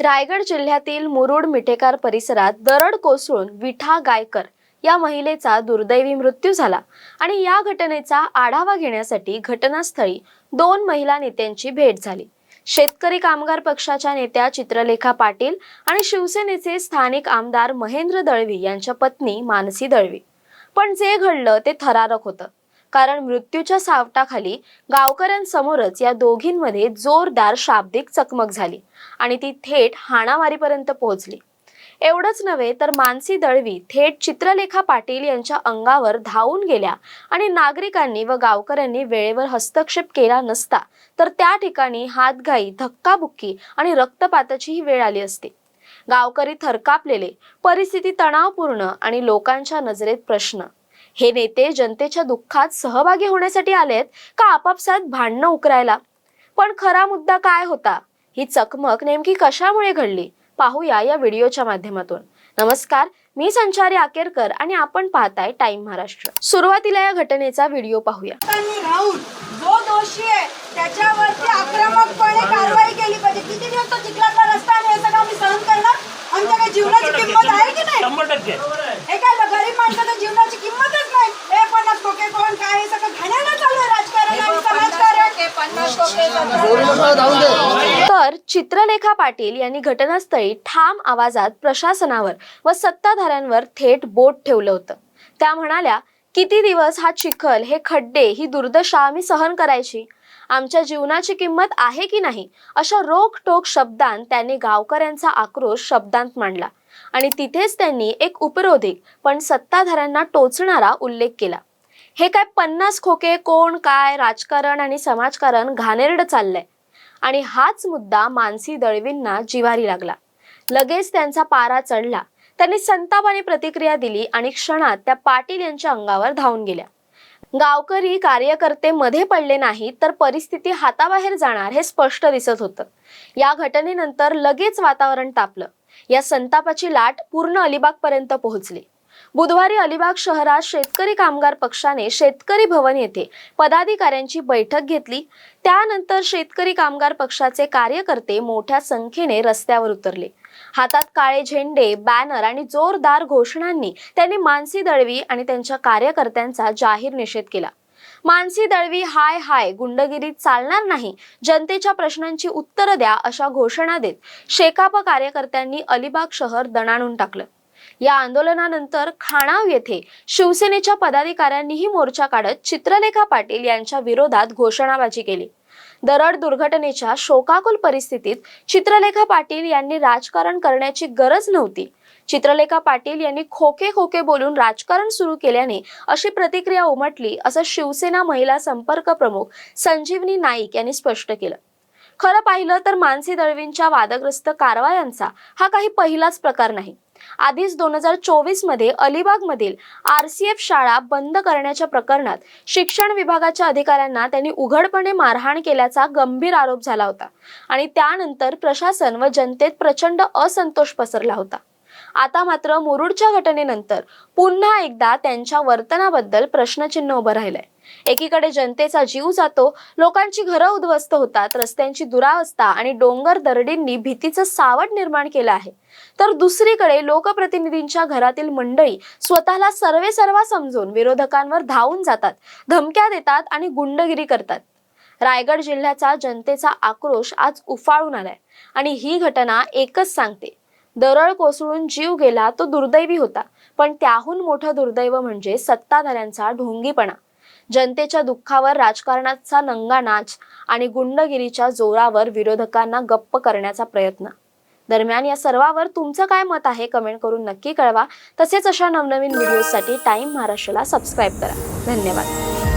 रायगड जिल्ह्यातील मुरुड मिठेकार परिसरात दरड कोसळून विठा गायकर या महिलेचा दुर्दैवी मृत्यू झाला आणि या घटनेचा आढावा घेण्यासाठी घटनास्थळी दोन महिला नेत्यांची भेट झाली. शेतकरी कामगार पक्षाच्या नेत्या चित्रलेखा पाटील आणि शिवसेनेचे स्थानिक आमदार महेंद्र दळवी यांच्या पत्नी मानसी दळवी. पण जे घडलं ते थरारक होतं. कारण मृत्यूच्या सावटाखाली गावकऱ्यांसमोरच या दोघींमध्ये जोरदार शाब्दिक चकमक झाली आणि ती थेट हाणामारीपर्यंत पोहोचली. एवढंच नव्हे तर मानसी दळवी थेट चित्रलेखा पाटील यांच्या अंगावर धावून गेल्या आणि नागरिकांनी व गावकऱ्यांनी वेळेवर हस्तक्षेप केला नसता तर त्या ठिकाणी हातघाई धक्काबुक्की आणि रक्तपाताचीही वेळ आली असती. गावकरी थरकापलेले परिस्थिती तणावपूर्ण आणि लोकांच्या नजरेत प्रश्न. हे नेते जनतेच्या दुःखात सहभागी होण्यासाठी आलेत का आपापसात भांडणं उकरायला? पण खरा मुद्दा काय होता? ही चकमक नेमकी कशामुळे घडली? पाहूया या व्हिडिओच्या माध्यमातून. नमस्कार मी संचारी आकेरकर आणि आपण पाहताय टाइम महाराष्ट्र. सुरुवातीला या घटनेचा व्हिडिओ पाहूया. जो दोषी आहे त्याच्यावरती आक्रमकपणे कारवाई केली पाहिजे. किती दिवस तो चिखलातला रस्ता आणि हे सगळं आम्ही सहन करणार? आमच्या काही जीवनाची किंमत आहे की नाही? शंभर टक्के हे काय गरीब माणसाच्या जीवनाची किंमतच नाही हे पन्नास टोके कोण काय हे सगळं घाण्याला चालू आहे राजकारण आणि समाजकारण पन्नास टोके तर चित्रलेखा पाटील यांनी घटनास्थळी ठाम आवाजात प्रशासनावर व सत्ताधाऱ्यांवर थेट बोट ठेवलं होतं. त्या म्हणाल्या किती दिवस हा चिखल हे खड्डे ही दुर्दशा आम्ही सहन करायची? आमच्या जीवनाची किंमत आहे की नाही? अशा रोखटोक शब्दांत त्यांनी गावकऱ्यांचा आक्रोश शब्दांत मांडला आणि तिथेच त्यांनी एक उपरोधिक पण सत्ताधाऱ्यांना टोचणारा उल्लेख केला. हे काय पन्नास खोके कोण काय राजकारण आणि समाजकारण घाणेरडं चाललंय. आणि हाच मुद्दा मानसी दळवींना जिवारी लागला. लगेच त्यांचा पारा चढला. त्यांनी संतापाने प्रतिक्रिया दिली आणि क्षणात त्या पाटील यांच्या अंगावर धावून गेल्या. गावकरी कार्यकर्ते मध्ये पडले नाहीत तर परिस्थिती हाताबाहेर जाणार हे स्पष्ट दिसत होतं. या घटनेनंतर लगेच वातावरण तापलं. या संतापाची लाट पूर्ण अलिबाग पर्यंत पोहोचली. बुधवारी अलिबाग शहरात शेतकरी कामगार पक्षाने शेतकरी भवन येथे पदाधिकाऱ्यांची बैठक घेतली. त्यानंतर शेतकरी कामगार पक्षाचे कार्यकर्ते मोठ्या संख्येने रस्त्यावर उतरले. हातात काळे झेंडे बॅनर आणि जोरदार घोषणांनी त्यांनी मानसी दळवी आणि त्यांच्या कार्यकर्त्यांचा जाहीर निषेध केला. मानसी दळवी हाय हाय गुंडगिरीत चालणार नाही जनतेच्या प्रश्नांची उत्तरं द्या अशा घोषणा देत शेकाप कार्यकर्त्यांनी अलिबाग शहर दणाणून टाकलं. या आंदोलनानंतर खाणाव येथे शिवसेनेच्या पदाधिकाऱ्यांनीही मोर्चा काढत चित्रलेखा पाटील यांच्या विरोधात घोषणाबाजी केली. दरड दुर्घटनेच्या शोकाकुल परिस्थितीत चित्रलेखा पाटील यांनी राजकारण करण्याची गरज नव्हती. चित्रलेखा पाटील यांनी खोके खोके बोलून राजकारण सुरू केल्याने अशी प्रतिक्रिया उमटली असं शिवसेना महिला संपर्क प्रमुख संजीवनी नाईक यांनी स्पष्ट केलं. खरं पाहिलं तर मानसी दळवींच्या वादग्रस्त कारवायांचा हा काही पहिलाच प्रकार नाही. आधीच दोन हजार चोवीसमध्ये अलिबाग मधील आरसीएफ शाळा बंद करण्याच्या प्रकरणात शिक्षण विभागाच्या अधिकाऱ्यांना त्यांनी उघडपणे मारहाण केल्याचा गंभीर आरोप झाला होता आणि त्यानंतर प्रशासन व जनतेत प्रचंड असंतोष पसरला होता. आता मात्र मुरुडच्या घटनेनंतर पुन्हा एकदा त्यांच्या वर्तनाबद्दल प्रश्नचिन्ह उभं राहिलंय. एकीकडे जनतेचा जीव जातो लोकांची घरं उद्ध्वस्त होतात रस्त्यांची दुरावस्था आणि डोंगर दरडींनी भीतीचं सावट निर्माण केलं आहे. तर दुसरीकडे लोकप्रतिनिधींच्या घरातील मंडळी स्वतःला सर्वे सर्वा समजून विरोधकांवर धावून जातात धमक्या देतात आणि गुंडगिरी करतात. रायगड जिल्ह्याचा जनतेचा आक्रोश आज उफाळून आलाय आणि ही घटना एकच सांगते दरड कोसळून जीव गेला तो दुर्दैवी होता. पण त्याहून मोठं दुर्दैव म्हणजे सत्ताधाऱ्यांचा ढोंगीपणा. जनतेच्या दुःखावर राजकारणाचा नंगा नाच आणि गुंडगिरीच्या जोरावर विरोधकांना गप्प करण्याचा प्रयत्न. दरम्यान या सर्वावर तुमचं काय मत आहे कमेंट करून नक्की कळवा. तसेच अशा नवनवीन व्हिडिओसाठी टाइम महाराष्ट्राला सबस्क्राईब करा. धन्यवाद.